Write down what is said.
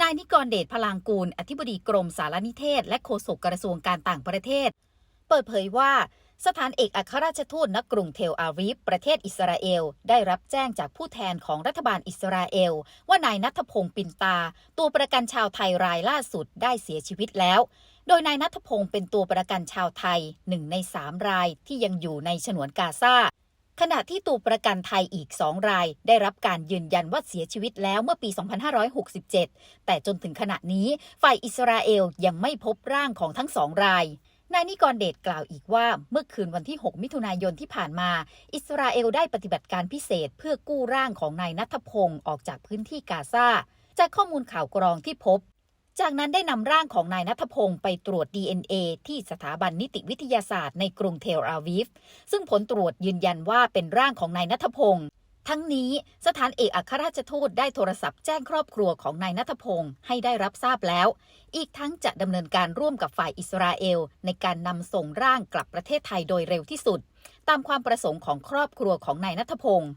นายนิกรเดชพลางกูล อธิบดีกรมสารนิเทศ และโฆษกกระทรวงการต่างประเทศ เปิดเผยว่า สถานเอกอัครราชทูตณกรุงเทลอาวีฟประเทศอิสราเอล ได้รับแจ้งจากผู้แทนของรัฐบาลอิสราเอล ว่านายนัทพงศ์ปินตา ตัวประกันชาวไทยรายล่าสุดได้เสียชีวิตแล้ว โดยนายนัทพงศ์เป็นตัวประกันชาวไทยหนึ่งในสามรายที่ยังอยู่ในฉนวนกาซา ขณะที่ตัวประกันไทยอีกสองราย ได้รับการยืนยันว่าเสียชีวิตแล้วเมื่อปี 2567 แต่จนถึงขณะนี้ ฝ่ายอิสราเอลยังไม่พบร่างของทั้งสองรายนายนิกรเดชกล่าวอีกว่าเมื่อคืนวันที่ 6 มิถุนายนที่ผ่านมา อิสราเอลได้ปฏิบัติการพิเศษเพื่อกู้ร่างของนายนัทพงศ์ออกจากพื้นที่กาซาจากข้อมูลข่าวกรองที่พบ จากนั้นได้นำร่างของนายนัทพงศ์ไปตรวจ DNA ที่สถาบันนิติวิทยาศาสตร์ในกรุงเทลอาวีฟซึ่งผลตรวจยืนยันว่าเป็นร่างของนายนัทพงศ์ทั้งนี้สถานเอกอัครราชทูตได้โทรศัพท์แจ้งครอบครัวของนายนัทพงศ์ให้ได้รับทราบแล้ว อีกทั้งจะดำเนินการร่วมกับฝ่ายอิสราเอล ในการนำส่งร่างกลับประเทศไทยโดยเร็วที่สุด ตามความประสงค์ของครอบครัวของนายนัทพงศ์